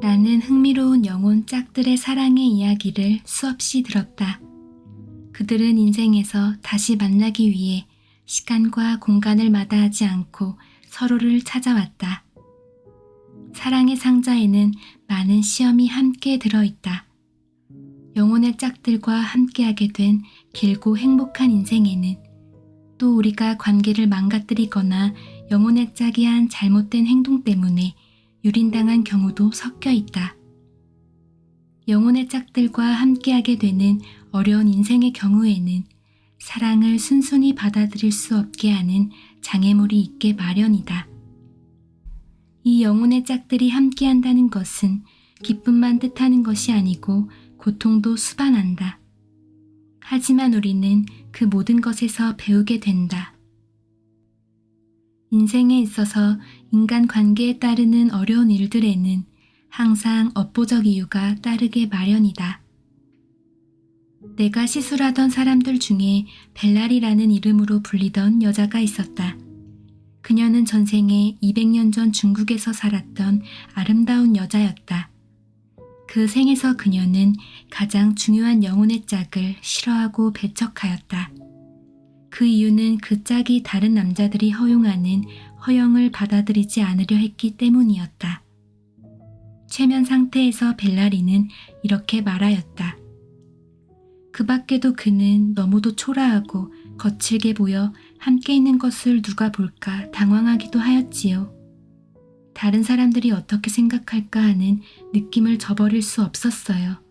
나는 흥미로운 영혼 짝들의 사랑의 이야기를 수없이 들었다. 그들은 인생에서 다시 만나기 위해 시간과 공간을 마다하지 않고 서로를 찾아왔다. 사랑의 상자에는 많은 시험이 함께 들어있다. 영혼의 짝들과 함께하게 된 길고 행복한 인생에는 또 우리가 관계를 망가뜨리거나 영혼의 짝이 한 잘못된 행동 때문에 유린당한 경우도 섞여 있다. 영혼의 짝들과 함께하게 되는 어려운 인생의 경우에는 사랑을 순순히 받아들일 수 없게 하는 장애물이 있게 마련이다. 이 영혼의 짝들이 함께한다는 것은 기쁨만 뜻하는 것이 아니고 고통도 수반한다. 하지만 우리는 그 모든 것에서 배우게 된다. 인생에 있어서 인간 관계에 따르는 어려운 일들에는 항상 업보적 이유가 따르게 마련이다. 내가 시술하던 사람들 중에 벨라리라는 이름으로 불리던 여자가 있었다. 그녀는 전생에 200년 전 중국에서 살았던 아름다운 여자였다. 그 생에서 그녀는 가장 중요한 영혼의 짝을 싫어하고 배척하였다. 그 이유는 그 짝이 다른 남자들이 허용하는 허영을 받아들이지 않으려 했기 때문이었다. 최면 상태에서 벨라리는 이렇게 말하였다. 그 밖에도 그는 너무도 초라하고 거칠게 보여 함께 있는 것을 누가 볼까 당황하기도 하였지요. 다른 사람들이 어떻게 생각할까 하는 느낌을 저버릴 수 없었어요.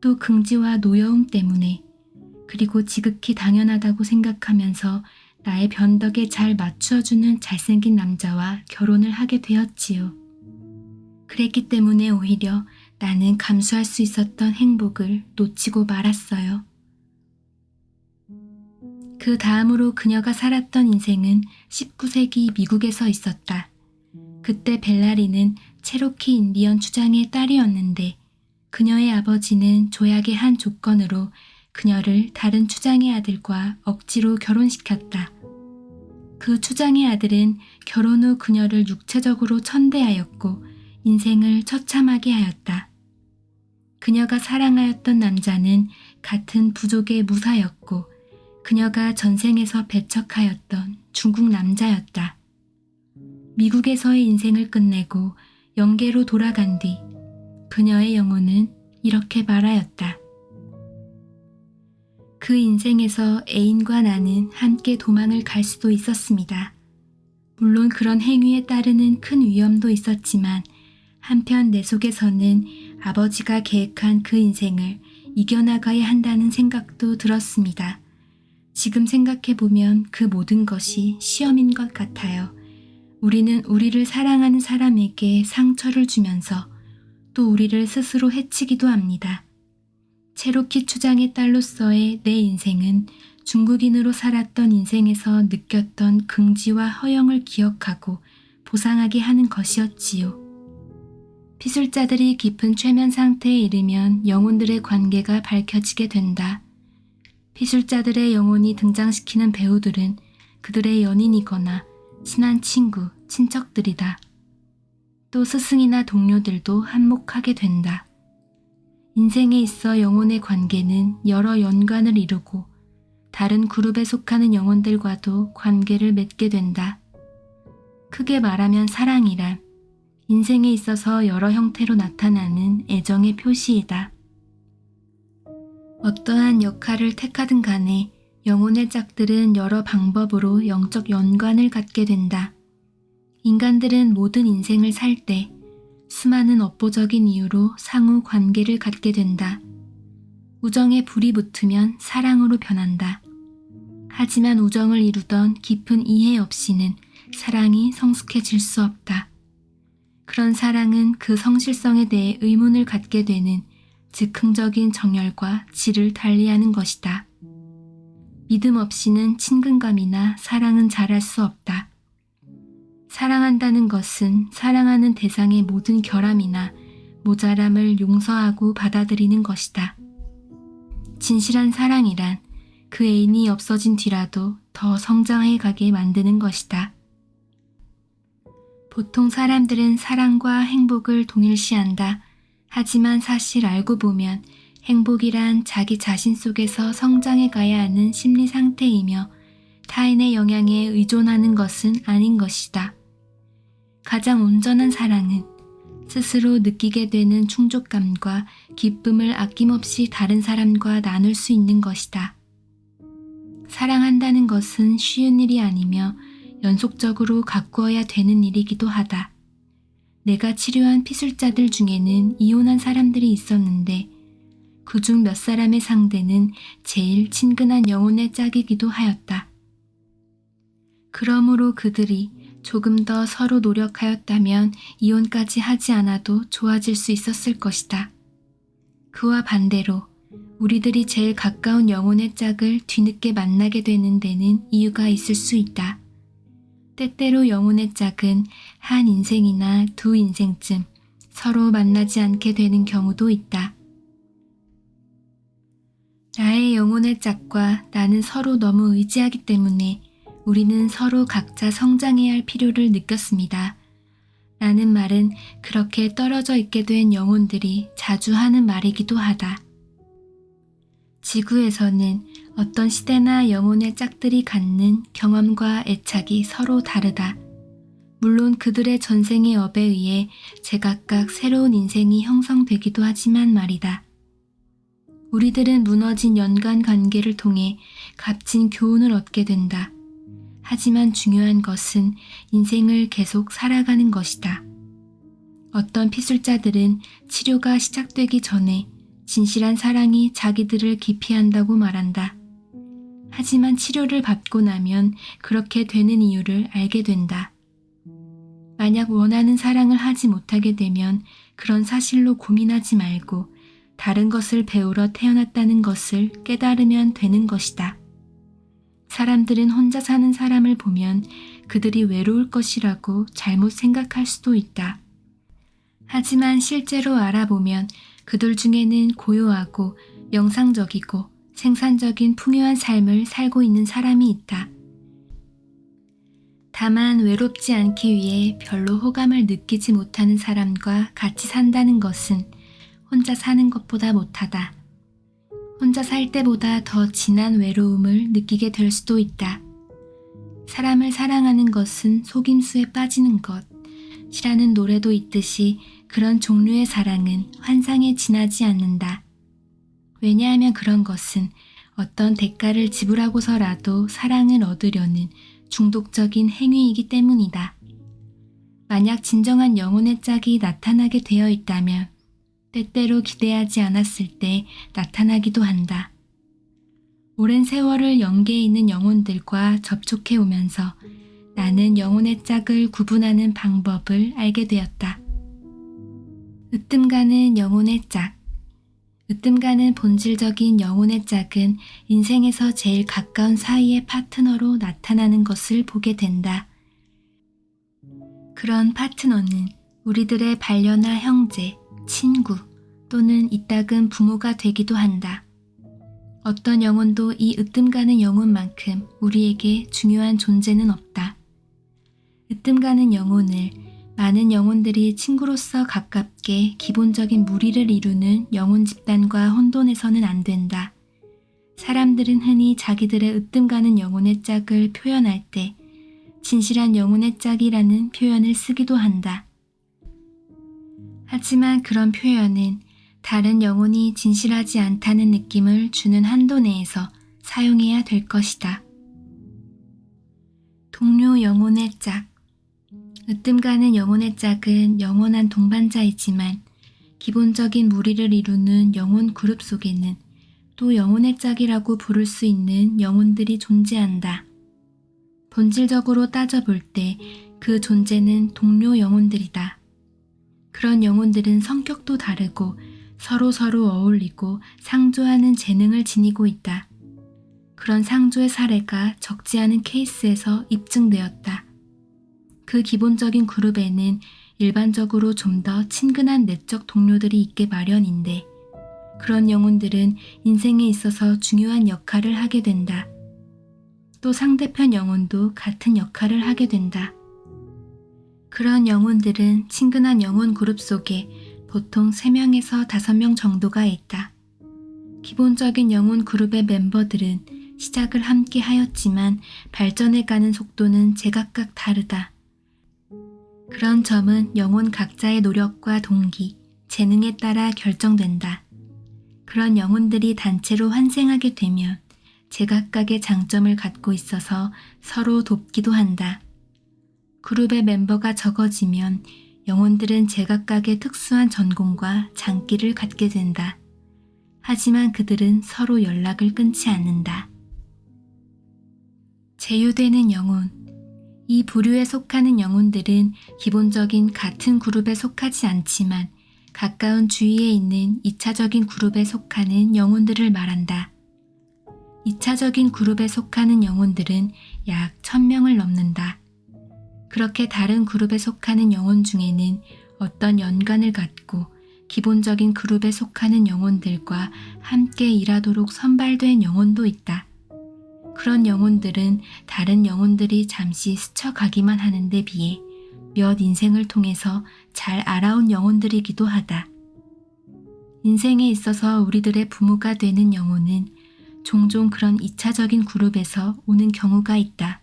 또 긍지와 노여움 때문에 그리고 지극히 당연하다고 생각하면서 나의 변덕에 잘 맞추어주는 잘생긴 남자와 결혼을 하게 되었지요. 그랬기 때문에 오히려 나는 감수할 수 있었던 행복을 놓치고 말았어요. 그 다음으로 그녀가 살았던 인생은 19세기 미국에서 있었다. 그때 벨라리는 체로키 인디언 추장의 딸이었는데 그녀의 아버지는 조약의 한 조건으로 그녀를 다른 추장의 아들과 억지로 결혼시켰다. 그 추장의 아들은 결혼 후 그녀를 육체적으로 천대하였고 인생을 처참하게 하였다. 그녀가 사랑하였던 남자는 같은 부족의 무사였고 그녀가 전생에서 배척하였던 중국 남자였다. 미국에서의 인생을 끝내고 영계로 돌아간 뒤 그녀의 영혼은 이렇게 말하였다. 그 인생에서 애인과 나는 함께 도망을 갈 수도 있었습니다. 물론 그런 행위에 따르는 큰 위험도 있었지만 한편 내 속에서는 아버지가 계획한 그 인생을 이겨나가야 한다는 생각도 들었습니다. 지금 생각해보면 그 모든 것이 시험인 것 같아요. 우리는 우리를 사랑하는 사람에게 상처를 주면서 또 우리를 스스로 해치기도 합니다. 체로키 추장의 딸로서의 내 인생은 중국인으로 살았던 인생에서 느꼈던 긍지와 허영을 기억하고 보상하게 하는 것이었지요. 피술자들이 깊은 최면 상태에 이르면 영혼들의 관계가 밝혀지게 된다. 피술자들의 영혼이 등장시키는 배우들은 그들의 연인이거나 친한 친구, 친척들이다. 또 스승이나 동료들도 한몫하게 된다. 인생에 있어 영혼의 관계는 여러 연관을 이루고 다른 그룹에 속하는 영혼들과도 관계를 맺게 된다. 크게 말하면 사랑이란 인생에 있어서 여러 형태로 나타나는 애정의 표시이다. 어떠한 역할을 택하든 간에 영혼의 짝들은 여러 방법으로 영적 연관을 갖게 된다. 인간들은 모든 인생을 살 때 수많은 업보적인 이유로 상호 관계를 갖게 된다. 우정에 불이 붙으면 사랑으로 변한다. 하지만 우정을 이루던 깊은 이해 없이는 사랑이 성숙해질 수 없다. 그런 사랑은 그 성실성에 대해 의문을 갖게 되는 즉흥적인 정열과 질을 달리하는 것이다. 믿음 없이는 친근감이나 사랑은 자랄 수 없다. 사랑한다는 것은 사랑하는 대상의 모든 결함이나 모자람을 용서하고 받아들이는 것이다. 진실한 사랑이란 그 애인이 없어진 뒤라도 더 성장해 가게 만드는 것이다. 보통 사람들은 사랑과 행복을 동일시한다. 하지만 사실 알고 보면 행복이란 자기 자신 속에서 성장해 가야 하는 심리 상태이며 타인의 영향에 의존하는 것은 아닌 것이다. 가장 온전한 사랑은 스스로 느끼게 되는 충족감과 기쁨을 아낌없이 다른 사람과 나눌 수 있는 것이다. 사랑한다는 것은 쉬운 일이 아니며 연속적으로 가꾸어야 되는 일이기도 하다. 내가 치료한 피술자들 중에는 이혼한 사람들이 있었는데 그중 몇 사람의 상대는 제일 친근한 영혼의 짝이기도 하였다. 그러므로 그들이 조금 더 서로 노력하였다면 이혼까지 하지 않아도 좋아질 수 있었을 것이다. 그와 반대로 우리들이 제일 가까운 영혼의 짝을 뒤늦게 만나게 되는 데는 이유가 있을 수 있다. 때때로 영혼의 짝은 한 인생이나 두 인생쯤 서로 만나지 않게 되는 경우도 있다. 나의 영혼의 짝과 나는 서로 너무 의지하기 때문에 우리는 서로 각자 성장해야 할 필요를 느꼈습니다. 라는 말은 그렇게 떨어져 있게 된 영혼들이 자주 하는 말이기도 하다. 지구에서는 어떤 시대나 영혼의 짝들이 갖는 경험과 애착이 서로 다르다. 물론 그들의 전생의 업에 의해 제각각 새로운 인생이 형성되기도 하지만 말이다. 우리들은 무너진 연관 관계를 통해 값진 교훈을 얻게 된다. 하지만 중요한 것은 인생을 계속 살아가는 것이다. 어떤 피술자들은 치료가 시작되기 전에 진실한 사랑이 자기들을 기피한다고 말한다. 하지만 치료를 받고 나면 그렇게 되는 이유를 알게 된다. 만약 원하는 사랑을 하지 못하게 되면 그런 사실로 고민하지 말고 다른 것을 배우러 태어났다는 것을 깨달으면 되는 것이다. 사람들은 혼자 사는 사람을 보면 그들이 외로울 것이라고 잘못 생각할 수도 있다. 하지만 실제로 알아보면 그들 중에는 고요하고 영상적이고 생산적인 풍요한 삶을 살고 있는 사람이 있다. 다만 외롭지 않기 위해 별로 호감을 느끼지 못하는 사람과 같이 산다는 것은 혼자 사는 것보다 못하다. 혼자 살 때보다 더 진한 외로움을 느끼게 될 수도 있다. 사람을 사랑하는 것은 속임수에 빠지는 것이라는 노래도 있듯이 그런 종류의 사랑은 환상에 지나지 않는다. 왜냐하면 그런 것은 어떤 대가를 지불하고서라도 사랑을 얻으려는 중독적인 행위이기 때문이다. 만약 진정한 영혼의 짝이 나타나게 되어 있다면 때때로 기대하지 않았을 때 나타나기도 한다. 오랜 세월을 연계해 있는 영혼들과 접촉해 오면서 나는 영혼의 짝을 구분하는 방법을 알게 되었다. 으뜸가는 영혼의 짝. 으뜸가는 본질적인 영혼의 짝은 인생에서 제일 가까운 사이의 파트너로 나타나는 것을 보게 된다. 그런 파트너는 우리들의 반려나 형제, 친구 또는 이따금 부모가 되기도 한다. 어떤 영혼도 이 으뜸가는 영혼만큼 우리에게 중요한 존재는 없다. 으뜸가는 영혼을 많은 영혼들이 친구로서 가깝게 기본적인 무리를 이루는 영혼 집단과 혼돈해서는 안 된다. 사람들은 흔히 자기들의 으뜸가는 영혼의 짝을 표현할 때 진실한 영혼의 짝이라는 표현을 쓰기도 한다. 하지만 그런 표현은 다른 영혼이 진실하지 않다는 느낌을 주는 한도 내에서 사용해야 될 것이다. 동료 영혼의 짝. 으뜸 가는 영혼의 짝은 영원한 동반자이지만 기본적인 무리를 이루는 영혼 그룹 속에는 또 영혼의 짝이라고 부를 수 있는 영혼들이 존재한다. 본질적으로 따져볼 때 그 존재는 동료 영혼들이다. 그런 영혼들은 성격도 다르고 서로 서로 어울리고 상조하는 재능을 지니고 있다. 그런 상조의 사례가 적지 않은 케이스에서 입증되었다. 그 기본적인 그룹에는 일반적으로 좀 더 친근한 내적 동료들이 있게 마련인데 그런 영혼들은 인생에 있어서 중요한 역할을 하게 된다. 또 상대편 영혼도 같은 역할을 하게 된다. 그런 영혼들은 친근한 영혼 그룹 속에 보통 3명에서 5명 정도가 있다. 기본적인 영혼 그룹의 멤버들은 시작을 함께 하였지만 발전해가는 속도는 제각각 다르다. 그런 점은 영혼 각자의 노력과 동기, 재능에 따라 결정된다. 그런 영혼들이 단체로 환생하게 되면 제각각의 장점을 갖고 있어서 서로 돕기도 한다. 그룹의 멤버가 적어지면 영혼들은 제각각의 특수한 전공과 장기를 갖게 된다. 하지만 그들은 서로 연락을 끊지 않는다. 제휴되는 영혼. 이 부류에 속하는 영혼들은 기본적인 같은 그룹에 속하지 않지만 가까운 주위에 있는 2차적인 그룹에 속하는 영혼들을 말한다. 2차적인 그룹에 속하는 영혼들은 약 1000명을 넘는다. 그렇게 다른 그룹에 속하는 영혼 중에는 어떤 연관을 갖고 기본적인 그룹에 속하는 영혼들과 함께 일하도록 선발된 영혼도 있다. 그런 영혼들은 다른 영혼들이 잠시 스쳐가기만 하는 데 비해 몇 인생을 통해서 잘 알아온 영혼들이기도 하다. 인생에 있어서 우리들의 부모가 되는 영혼은 종종 그런 2차적인 그룹에서 오는 경우가 있다.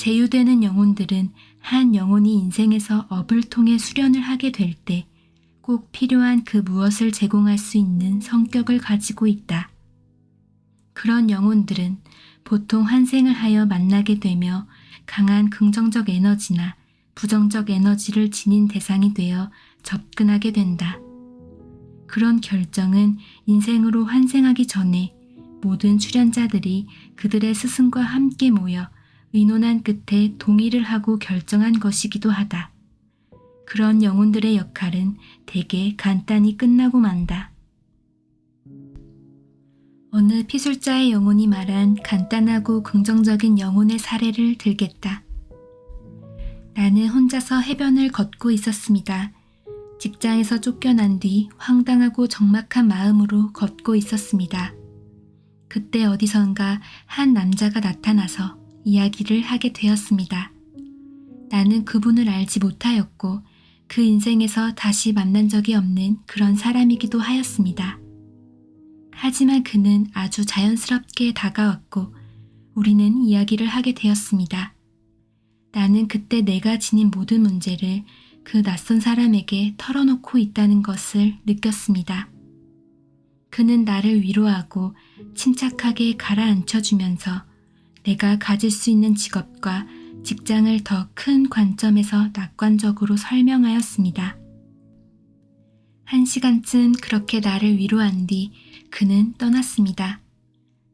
제휴되는 영혼들은 한 영혼이 인생에서 업을 통해 수련을 하게 될 때 꼭 필요한 그 무엇을 제공할 수 있는 성격을 가지고 있다. 그런 영혼들은 보통 환생을 하여 만나게 되며 강한 긍정적 에너지나 부정적 에너지를 지닌 대상이 되어 접근하게 된다. 그런 결정은 인생으로 환생하기 전에 모든 출연자들이 그들의 스승과 함께 모여 의논한 끝에 동의를 하고 결정한 것이기도 하다. 그런 영혼들의 역할은 대개 간단히 끝나고 만다. 어느 피술자의 영혼이 말한 간단하고 긍정적인 영혼의 사례를 들겠다. 나는 혼자서 해변을 걷고 있었습니다. 직장에서 쫓겨난 뒤 황당하고 적막한 마음으로 걷고 있었습니다. 그때 어디선가 한 남자가 나타나서 이야기를 하게 되었습니다. 나는 그분을 알지 못하였고 그 인생에서 다시 만난 적이 없는 그런 사람이기도 하였습니다. 하지만 그는 아주 자연스럽게 다가왔고 우리는 이야기를 하게 되었습니다. 나는 그때 내가 지닌 모든 문제를 그 낯선 사람에게 털어놓고 있다는 것을 느꼈습니다. 그는 나를 위로하고 침착하게 가라앉혀주면서 내가 가질 수 있는 직업과 직장을 더 큰 관점에서 낙관적으로 설명하였습니다. 한 시간쯤 그렇게 나를 위로한 뒤 그는 떠났습니다.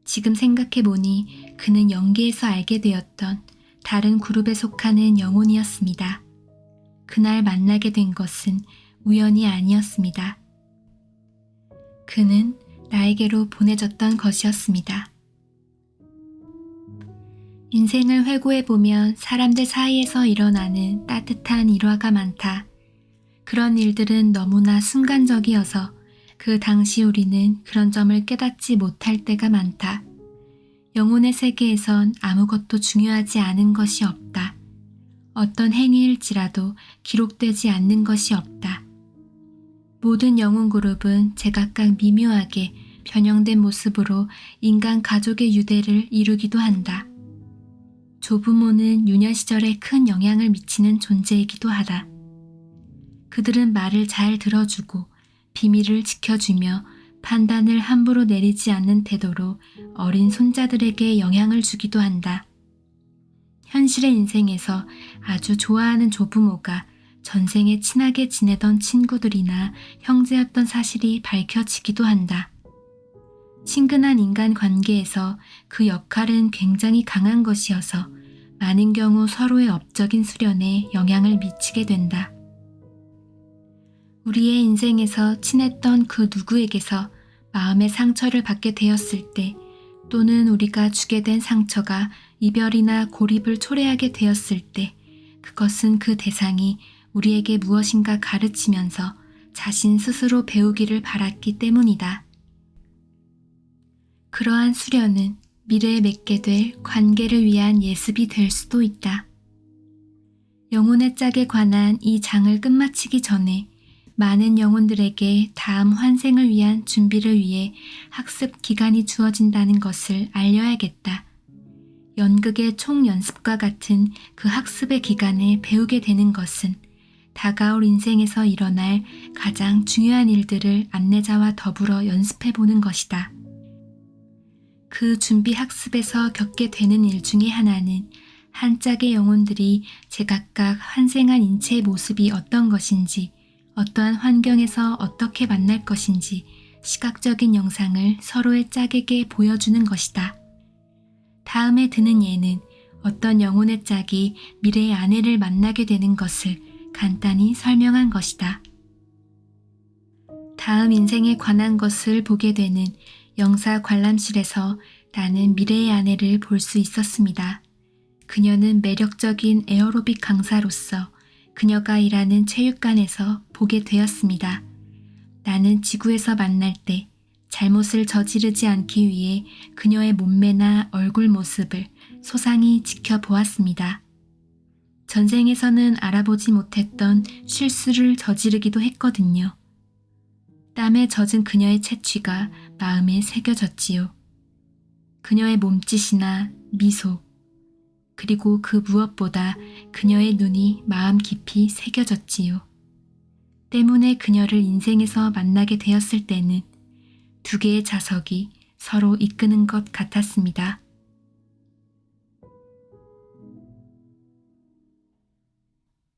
지금 생각해보니 그는 연기에서 알게 되었던 다른 그룹에 속하는 영혼이었습니다. 그날 만나게 된 것은 우연이 아니었습니다. 그는 나에게로 보내졌던 것이었습니다. 인생을 회고해보면 사람들 사이에서 일어나는 따뜻한 일화가 많다. 그런 일들은 너무나 순간적이어서 그 당시 우리는 그런 점을 깨닫지 못할 때가 많다. 영혼의 세계에선 아무것도 중요하지 않은 것이 없다. 어떤 행위일지라도 기록되지 않는 것이 없다. 모든 영혼 그룹은 제각각 미묘하게 변형된 모습으로 인간 가족의 유대를 이루기도 한다. 조부모는 유년 시절에 큰 영향을 미치는 존재이기도 하다. 그들은 말을 잘 들어주고 비밀을 지켜주며 판단을 함부로 내리지 않는 태도로 어린 손자들에게 영향을 주기도 한다. 현실의 인생에서 아주 좋아하는 조부모가 전생에 친하게 지내던 친구들이나 형제였던 사실이 밝혀지기도 한다. 친근한 인간 관계에서 그 역할은 굉장히 강한 것이어서 많은 경우 서로의 업적인 수련에 영향을 미치게 된다. 우리의 인생에서 친했던 그 누구에게서 마음의 상처를 받게 되었을 때 또는 우리가 주게 된 상처가 이별이나 고립을 초래하게 되었을 때 그것은 그 대상이 우리에게 무엇인가 가르치면서 자신 스스로 배우기를 바랐기 때문이다. 그러한 수련은 미래에 맺게 될 관계를 위한 예습이 될 수도 있다. 영혼의 짝에 관한 이 장을 끝마치기 전에 많은 영혼들에게 다음 환생을 위한 준비를 위해 학습 기간이 주어진다는 것을 알려야겠다. 연극의 총연습과 같은 그 학습의 기간에 배우게 되는 것은 다가올 인생에서 일어날 가장 중요한 일들을 안내자와 더불어 연습해 보는 것이다. 그 준비 학습에서 겪게 되는 일 중에 하나는 한 짝의 영혼들이 제각각 환생한 인체의 모습이 어떤 것인지, 어떠한 환경에서 어떻게 만날 것인지 시각적인 영상을 서로의 짝에게 보여주는 것이다. 다음에 드는 예는 어떤 영혼의 짝이 미래의 아내를 만나게 되는 것을 간단히 설명한 것이다. 다음 인생에 관한 것을 보게 되는 영사 관람실에서 나는 미래의 아내를 볼 수 있었습니다. 그녀는 매력적인 에어로빅 강사로서 그녀가 일하는 체육관에서 보게 되었습니다. 나는 지구에서 만날 때 잘못을 저지르지 않기 위해 그녀의 몸매나 얼굴 모습을 소상히 지켜보았습니다. 전생에서는 알아보지 못했던 실수를 저지르기도 했거든요. 땀에 젖은 그녀의 채취가 마음에 새겨졌지요. 그녀의 몸짓이나 미소, 그리고 그 무엇보다 그녀의 눈이 마음 깊이 새겨졌지요. 때문에 그녀를 인생에서 만나게 되었을 때는 두 개의 자석이 서로 이끄는 것 같았습니다.